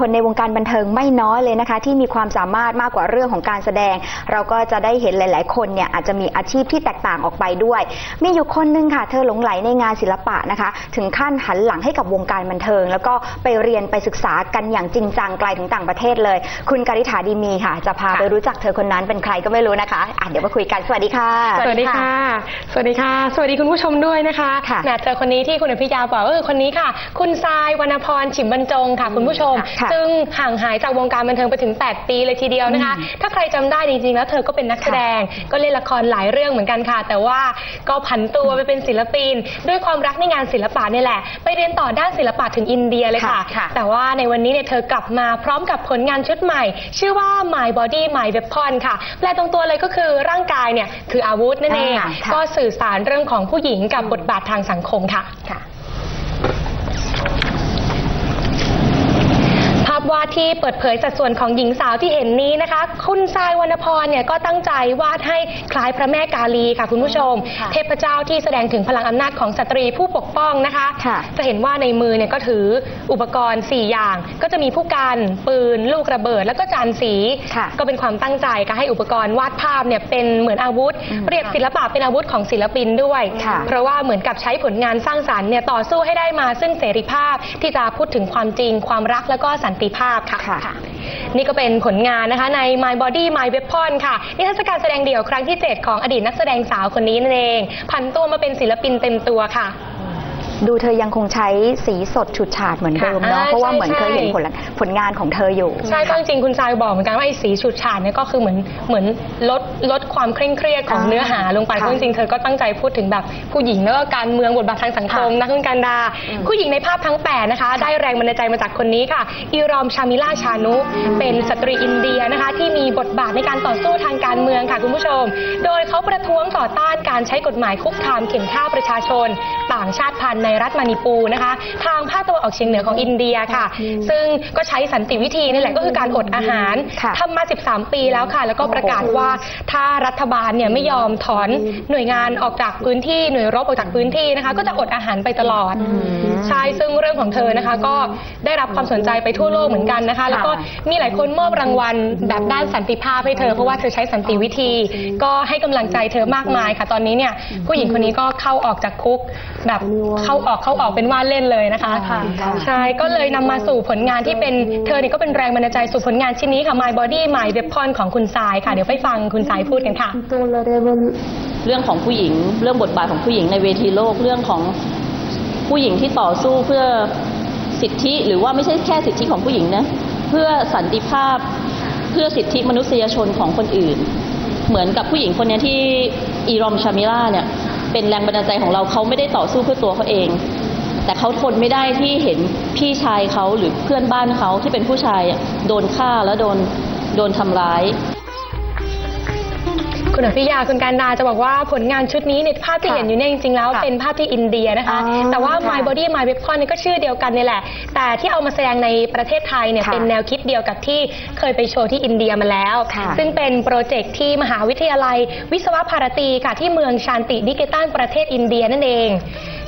คนในวงการบันเทิงไม่น้อยเลยนะคะ ที่มีความสามารถมากกว่าเรื่องของการแสดง เราก็จะได้เห็นหลาย ๆ คนเนี่ยอาจจะมีอาชีพที่แตกต่างออกไปด้วย มีอยู่คนนึงค่ะ เธอหลงไหลในงานศิลปะนะคะ ถึงขั้นหันหลังให้กับวงการบันเทิง แล้วก็ไปเรียนไปศึกษากันอย่างจริงจังไกลถึงต่างประเทศเลย คุณการิษฐาดีมีค่ะ จะพาไปรู้จักเธอคนนั้นเป็นใครก็ไม่รู้นะคะอะเดี๋ยวมาคุยกันสวัสดีค่ะ สวัสดีค่ะ สวัสดีค่ะ สวัสดีคุณผู้ชมด้วยนะคะค่ะแหมเจอคนนี้ที่คุณอภิยาบอกก็คือคนนี้ค่ะ คุณทรายวรรณพรฉิมบรรจงค่ะ คุณผู้ชมค่ะซึ่งห่างหายจากวงการบันเทิงไปถึง 8 ปีเลยทีเดียวนะคะ ถ้าใครจำได้จริงๆ แล้วเธอก็เป็นนักแสดง ก็เล่นละครหลายเรื่องเหมือนกันค่ะ แต่ว่าก็ผันตัวไปเป็นศิลปิน ด้วยความรักในงานศิลปะนี่แหละ ไปเรียนต่อด้านศิลปะถึงอินเดียเลยค่ะ ค่ะค่ะแต่ว่าในวันนี้เนี่ยเธอกลับมาพร้อมกับผลงานชุดใหม่ ชื่อว่า My Body My Weapon ค่ะ แปลตรงตัวเลยก็คือร่างกายเนี่ยคืออาวุธนั่นเอง อ่าค่ะ ก็สื่อสารเรื่องของผู้หญิงกับบทบาททางสังคมค่ะ ค่ะ ภาพ วาดที่เปิดเผยสัดส่วนของหญิงสาวที่เห็นนี้นะคะ คุณทรายวรรณพรเนี่ยก็ตั้งใจวาดให้คล้ายพระแม่กาลีค่ะคุณผู้ชมค่ะเทพเจ้าที่แสดงถึงพลังอำนาจของสตรีผู้ปกป้องนะคะค่ะจะเห็นว่าในมือเนี่ยก็ถืออุปกรณ์ 4 อย่าง ก็จะมีผู้กันปืน ลูกระเบิด แล้วก็จานสีค่ะก็เป็นความตั้งใจการให้อุปกรณ์วาดภาพเนี่ยเป็นเหมือนอาวุธอืมเปรียบศิลปะเป็นอาวุธของศิลปินด้วยค่ะเพราะว่าเหมือนกับใช้ผลงานสร้างสรรค์เนี่ยต่อสู้ให้ได้มาซึ่งเสรีภาพที่จะพูดถึงความจริงความรักแล้วก็สันติภาพค่ะค่ะ นี่ก็เป็นผลงานนะคะใน My Body My Weapon ค่ะนิทรรศการแสดงเดี่ยวครั้งที่ 7 ของอดีตนักแสดงสาวคนนี้นั่นเองผันตัวมาเป็นศิลปินเต็มตัวค่ะ ดูเธอยังคงใช้สีสดฉูดฉาดเหมือนเดิมเนาะค่ะเพราะว่าเหมือนใช่เคยเห็นใช่ผลผลงานของเธออยู่ ใช่ก็จริงๆคุณทรายบอกเหมือนกันว่าไอ้สีฉูดฉาดเนี่ยก็คือเหมือนเหมือนลดลดความเคร่งเครียดของอ่าเนื้อหาลงไปค่ะเพราะจริงๆเธอก็ตั้งใจพูดถึงแบบผู้หญิงแล้วก็การเมืองบทบาททางสังคมค่ะนะคุณกันดาอืมผู้หญิงในภาพทั้งแปดนะคะ ได้แรงบันดาลใจมาจากคนนี้ค่ะ อีรอมชามิล่าชานุ เป็นสตรีอินเดียนะคะ ที่มีบทบาทในการต่อสู้ทางการเมืองค่ะคุณผู้ชม โดยเขาประท้วงต่อต้านการใช้กฎหมายคุกคามเข็นฆ่าประชาชน ต่างชาติพันธุ์ในรัฐมานิปูนะคะ ทางภาคตะวันออกเฉียงเหนือของอินเดียค่ะ ซึ่งก็ใช้สันติวิธีนี่แหละก็คือการอดอาหารค่ะทำมา 13 ปีแล้วค่ะ แล้วก็ประกาศว่าถ้ารัฐบาลเนี่ยไม่ยอมถอนหน่วยงานออกจากพื้นที่หน่วยรบออกจากพื้นที่นะคะ ก็จะอดอาหารไปตลอดใช่ซึ่งเรื่องของเธอนะคะ ก็ได้รับความสนใจไปทั่วโลกเหมือนกันนะคะ แล้วก็มีหลายคนมอบรางวัลแบบด้านสันติภาพให้เธอเพราะว่าเธอใช้สันติวิธี ก็ให้กำลังใจเธอมากมายค่ะ ตอนนี้เนี่ยผู้หญิงคนนี้ก็เข้าออกจากคุกแบบเข้าออกเข้าออกเป็นว่าเล่นเลยนะคะค่ะใช่ก็เลยนำมาสู่ผลงานที่เป็นเธอเนี่ยก็เป็นแรงบันดาลใจสู่ผลงานชิ้นนี้ค่ะ My Body My Weapon ของคุณทรายค่ะเดี๋ยวไปฟังคุณทรายพูดกันค่ะเรื่องของผู้หญิง เรื่องบทบาทของผู้หญิงในเวทีโลกเรื่องของผู้หญิงที่ต่อสู้เพื่อสิทธิหรือว่าไม่ใช่แค่สิทธิของผู้หญิงนะเพื่อสันติภาพเพื่อสิทธิมนุษยชนของคนอื่น เหมือนกับผู้หญิงคนเนี้ยที่อีรอมชามิล่าเนี่ย เป็นแรงบันดาลใจของเราเขาไม่ได้ต่อสู้เพื่อตัวเขาเอง แต่เขาทนไม่ได้ที่เห็นพี่ชายเขาหรือเพื่อนบ้านเขาที่เป็นผู้ชายโดนฆ่าแล้วโดนโดนทำร้าย คุณอภิยาคุณการดาจะบอกว่าผลงานชุดนี้ในภาพที่ค่ะเห็นอยู่เนี่ยจริงๆ แล้วค่ะเป็นภาพที่อินเดียนะคะ อ๋อแต่ว่าค่ะ My Body My Weapon เนี่ยก็ชื่อเดียวกันนี่แหละ แต่ที่เอามาแสดงในประเทศไทยเนี่ยค่ะเป็นแนวคิดเดียวกับที่เคยไปโชว์ที่อินเดียมาแล้ว ค่ะ ซึ่งเป็นโปรเจกต์ที่มหาวิทยาลัย วิศวภารตีค่ะที่เมืองชานตินิเกตันประเทศอินเดียนั่นเอง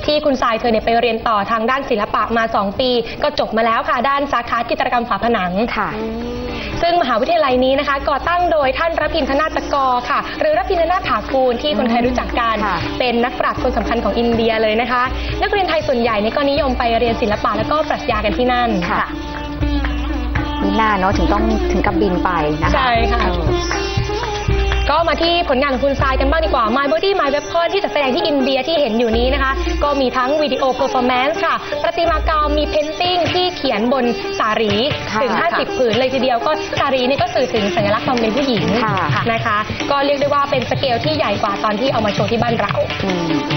ที่คุณทรายเธอเนี่ยไปเรียนต่อทางด้านศิลปะมา 2 ปี ก็จบมาแล้วค่ะ ด้านสาขาจิตรกรรมฝาผนังค่ะ ซึ่งมหาวิทยาลัยนี้นะคะ ก่อตั้งโดยท่านรพินทนาตกรค่ะ หรือรพินนาถากูลที่คนไทยรู้จักกันค่ะ เป็นนักปราชญ์คนสำคัญของอินเดียเลยนะคะ นักเรียนไทยส่วนใหญ่เนี่ยก็นิยมไปเรียนศิลปะแล้วก็ปรัชญากันที่นั่น ค่ะมีหน้าเนาะถึงต้องถึงกับบินไปนะคะใช่ค่ะ เออ ก็มาที่ผลงานของคุณทรายกันบ้างดีกว่า My Body My Weapon ที่จะแสดงที่อินเดียที่เห็นอยู่นี้นะคะ ก็มีทั้งวิดีโอเพอร์ฟอร์แมนซ์ค่ะ ประติมากรรมมีเพนติ้งที่เขียนบนสารีค่ะถึง 50 ผืนเลยทีเดียวก็สารีนี่ก็สื่อถึงสัญลักษณ์ความเป็นผู้หญิงค่ะนะคะ ก็เรียกได้ว่าเป็นสเกลที่ใหญ่กว่าตอนที่เอามาโชว์ที่บ้านเราอืม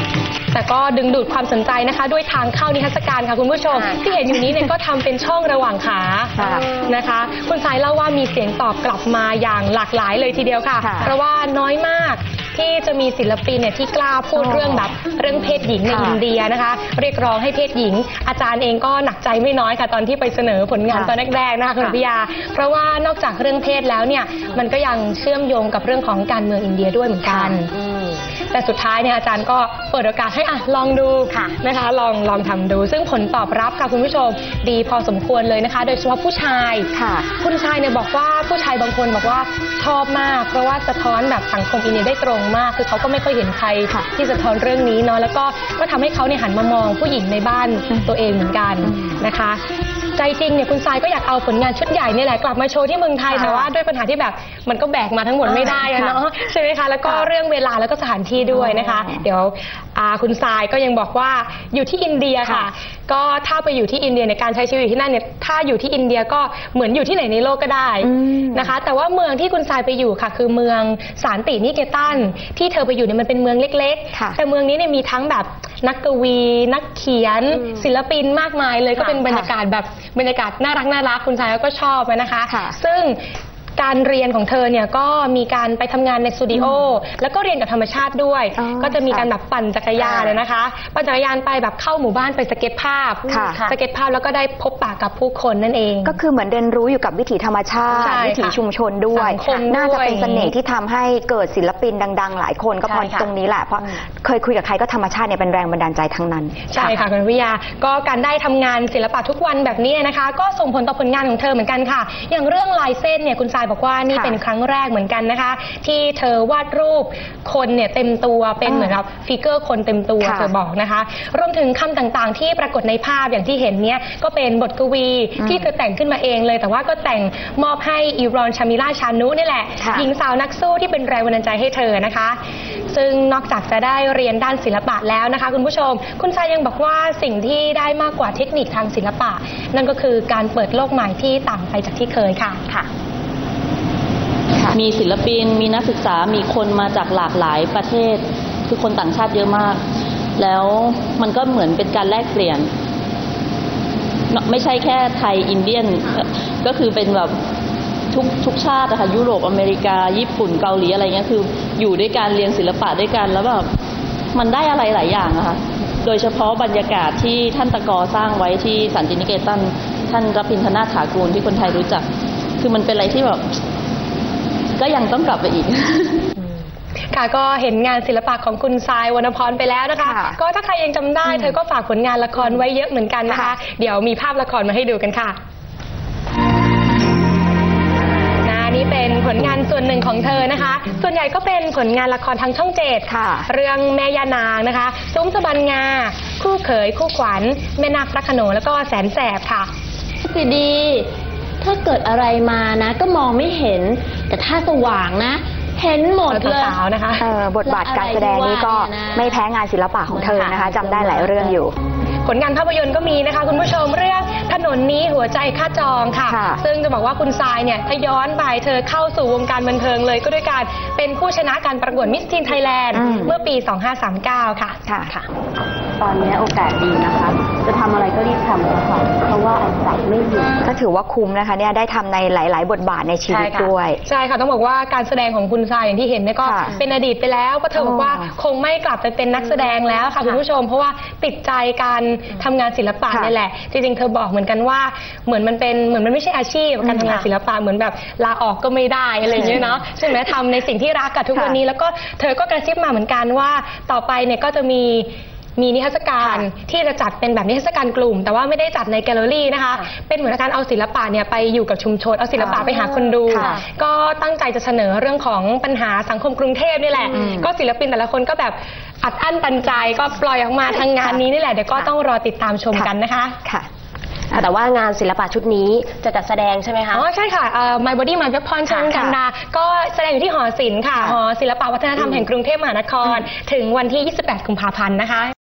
แต่ก็ดึงดูดความสนใจนะคะ ด้วยทางเข้านิทรรศการค่ะคุณผู้ชม ค่ะที่เห็นอยู่นี้เนี่ยก็ทำเป็นช่องระหว่างขาค่ะนะคะ คุณสายเล่าว่ามีเสียงตอบกลับมาอย่างหลากหลายเลยทีเดียวค่ะ ค่ะเพราะว่าน้อยมากที่จะมีศิลปินเนี่ยที่กล้าพูดอ๋อเรื่องแบบเรื่องเพศหญิงในค่ะอินเดียนะคะ เรียกร้องให้เพศหญิง อาจารย์เองก็หนักใจไม่น้อยค่ะ ตอนที่ไปเสนอผลงานค่ะตอนแรกๆนะคะคุณค่ะ พิยา เพราะว่านอกจากเรื่องเพศแล้วเนี่ยมันก็ยังเชื่อมโยงกับเรื่องของการเมืองอินเดียด้วยเหมือนกัน อืม แต่สุดท้ายเนี่ยอาจารย์ก็เปิดโอกาสให้อะลองดูค่ะนะคะ ลองลองทำดู ซึ่งผลตอบรับค่ะคุณผู้ชมดีพอสมควรเลยนะคะ โดยเฉพาะผู้ชายค่ะคุณชายเนี่ยบอกว่าผู้ชายบางคนบอกว่าชอบมาก เพราะว่าสะท้อนแบบสังคมอินเดียได้ตรงมาก คือเขาก็ไม่ค่อยเห็นใครค่ะที่สะท้อนเรื่องนี้เนาะแล้วก็ก็ทำให้เขาเนี่ยหันมามองผู้หญิงในบ้านอืมตัวเองเหมือนกันอืมนะคะ ใจจริงเนี่ยคุณทรายก็อยากเอาผลงานชุดใหญ่เนี่ยแหละกลับมาโชว์ที่เมืองไทยค่ะแต่ว่าด้วยปัญหาที่แบบมันก็แบกมาทั้งหมดไม่ได้อะเนาะใช่ไหมคะแล้วก็ค่ะเรื่องเวลาแล้วก็สถานที่ด้วยนะคะอ๋อเดี๋ยวอ่าคุณทรายก็ยังบอกว่าอยู่ที่อินเดียค่ะค่ะก็ถ้าไปอยู่ที่อินเดียในการใช้ชีวิตอยู่ที่นั่นเนี่ยถ้าอยู่ที่อินเดียก็เหมือนอยู่ที่ไหนในโลกก็ได้อืมนะคะ แต่ว่าเมืองที่คุณทรายไปอยู่ค่ะ คือเมืองสารตินิเกตันที่เธอไปอยู่เนี่ยมันเป็นเมืองเล็กค่ะๆแต่เมืองนี้เนี่ยมีทั้งแบบ นักกวี นักเขียน ศิลปินมากมายเลยก็เป็นบรรยากาศแบบบรรยากาศน่ารักน่ารักคุณชายก็ชอบนะคะค่ะซึ่ง การเรียนของเธอเนี่ยก็มีการไปทำงานในสตูดิโอแล้วก็เรียนกับธรรมชาติด้วย อ๋อก็จะมีการแบบปั่นจักรยานค่ะเลยนะคะปั่นจักรยานไปแบบเข้าหมู่บ้านไปสเก็ตภาพค่ะ สเก็ตภาพแล้วก็ได้พบปะกับผู้คนนั่นเอง ก็คือเหมือนเรียนรู้อยู่กับวิถีธรรมชาติ ใช่วิถีค่ะชุมชนด้วย สังคมน่าจะเป็นด้วยเสน่ห์ที่ทำให้เกิดศิลปินดัง ๆ หลายคนก็เพราะใช่ค่ะ ตรงนี้แหละเพราะเคยคุยกับใครก็ธรรมชาติเนี่ยเป็นแรงบันดาลใจทั้งนั้น ใช่ค่ะคุณวิทยา ก็การได้ทำงานศิลปะทุกวันแบบนี้นะคะ ก็ส่งผลต่อผลงานของเธอเหมือนกันค่ะ อย่างเรื่องลายเส้นเนี่ยคุณทรายบอกว่านี่ค่ะเป็นครั้งแรกเหมือนกันนะคะ ที่เธอวาดรูปคนเนี่ยเต็มตัวเป็นอ่าเหมือนกับฟิกเกอร์คนเต็มตัวค่ะเธอบอกนะคะ รวมถึงคำต่างๆ ที่ปรากฏในภาพอย่างที่เห็นเนี่ยก็เป็นบทกวีอืมที่เธอแต่งขึ้นมาเองเลย แต่ว่าก็แต่งมอบให้อีรอนชามิล่าชานุนี่แหละค่ะหญิงสาวนักสู้ที่เป็นแรงบันดาลใจให้เธอนะคะ ซึ่งนอกจากจะได้เรียนด้านศิลปะแล้วนะคะ คุณผู้ชม คุณชายยังบอกว่าสิ่งที่ได้มากกว่าเทคนิคทางศิลปะ นั่นก็คือการเปิดโลกใหม่ที่ต่างไปจากที่เคยค่ะค่ะ มีศิลปิน มีนักศึกษา มีคนมาจากหลากหลายประเทศ คือคนต่างชาติเยอะมาก แล้วมันก็เหมือนเป็นการแลกเปลี่ยน ไม่ใช่แค่ไทยอินเดียน ก็คือเป็นแบบทุกทุกชาติอะค่ะยุโรปอเมริกา ญี่ปุ่นเกาหลีอะไรเงี้ยคือ อยู่ด้วยการเรียนศิลปะด้วยกันแล้วแบบมันได้อะไรหลายอย่างอะค่ะโดยเฉพาะบรรยากาศที่ท่านตะกอสร้างไว้ที่สันตินิเกตันท่านรพินทนาถากูลที่คนไทยรู้จัก คือมันเป็นอะไรที่แบบ ก็ยังต้องกลับไปอีก ค่ะก็เห็นงานศิลปะของคุณทรายวรรณพรไปแล้วนะคะ ค่ะก็ถ้าใครยังจำได้เธอก็ฝากผลงานละครไว้เยอะเหมือนกันนะคะ ค่ะ เดี๋ยวมีภาพละครมาให้ดูกันค่ะนะนี่เป็นผลงานส่วนหนึ่งของเธอนะคะ ส่วนใหญ่ก็เป็นผลงานละครทางช่องเจ็ด ค่ะ เรื่องแม่ยานางนะคะซุ้มสะบันงา คู่เขยคู่ขวัญ แม่นาคพระโขนงแล้วก็แสนแสบค่ะสิดี ถ้าเกิดอะไรมานะ ก็มองไม่เห็น แต่ถ้าสว่างนะ เห็นหมดเลยสาวๆนะคะเออบทบาทการแสดงนี้ก็และอะไรที่ว่าเนี่ยนะไม่แพ้งานศิลปะของเธอนะคะจำได้หลายเรื่องอยู่ ผลงานภาพยนตร์ก็มีนะคะ คุณผู้ชมเรื่องถนนนี้หัวใจค่าจองค่ะค่ะ ซึ่งจะบอกว่าคุณทรายเนี่ยถ้าย้อนไปเธอเข้าสู่วงการบันเทิงเลยก็ด้วยการเป็นผู้ชนะการประกวดมิสทีนไทยแลนด์อืมเมื่อปี 2539 ค่ะค่ะ ตอนนี้โอกาสดีนะคะ จะทำอะไรก็รีบทำเลยค่ะ เพราะว่าอันจับไม่อยู่ ก็ถือว่าคุ้มนะคะเนี่ยได้ทำในหลาย ๆ บทบาทในชีวิตใช่ค่ะด้วย ใช่ค่ะต้องบอกว่าการแสดงของคุณทรายอย่างที่เห็นเนี่ยก็ค่ะเป็นอดีตไปแล้วเพราะเธอบอกว่าอ๋อคงไม่กลับไปเป็นนักแสดงแล้วค่ะคุณผู้ชม เพราะว่าติดใจการทำงานศิลปะค่ะนี่แหละ จริงๆ เธอบอกเหมือนกันว่าเหมือนมันเป็นเหมือนมันไม่ใช่อาชีพการทำงานศิลปะเหมือนแบบลาออกก็ไม่ได้อะไรอย่างเงี้ยเนาะใช่ไหมทำในสิ่งที่รักกับทุกวันนี้ แล้วก็เธอก็กระซิบมาเหมือนกันว่าต่อไปเนี่ยก็จะมี มีนิทรรศการค่ะที่จะจัดเป็นแบบนิทรรศการกลุ่ม แต่ว่าไม่ได้จัดในแกลเลอรี่นะคะค่ะเป็นเหมือนการเอาศิลปะเนี่ยไปอยู่กับชุมชน เอาศิลปะค่ะไปหาคนดูค่ะก็ตั้งใจจะเสนอเรื่องของปัญหาสังคมกรุงเทพนี่แหละอืมก็ศิลปินแต่ละคนก็แบบอัดอั้นตันใจก็ปล่อยออกมาทางงานนี้นี่แหละเดี๋ยวก็ค่ะต้องรอติดตามชมกันนะคะค่ะแต่ว่างานศิลปะชุดนี้จะจัดแสดงใช่ไหมคะ อ๋อ ใช่ค่ะเอ่อ My Body My Weapon เชิญค่ะกันดา ก็แสดงอยู่ที่หอศิลป์ค่ะค่ะหอศิลปวัฒนธรรมแห่งกรุงเทพมหานคร ถึงวันที่ 28 กุมภาพันธ์นะคะ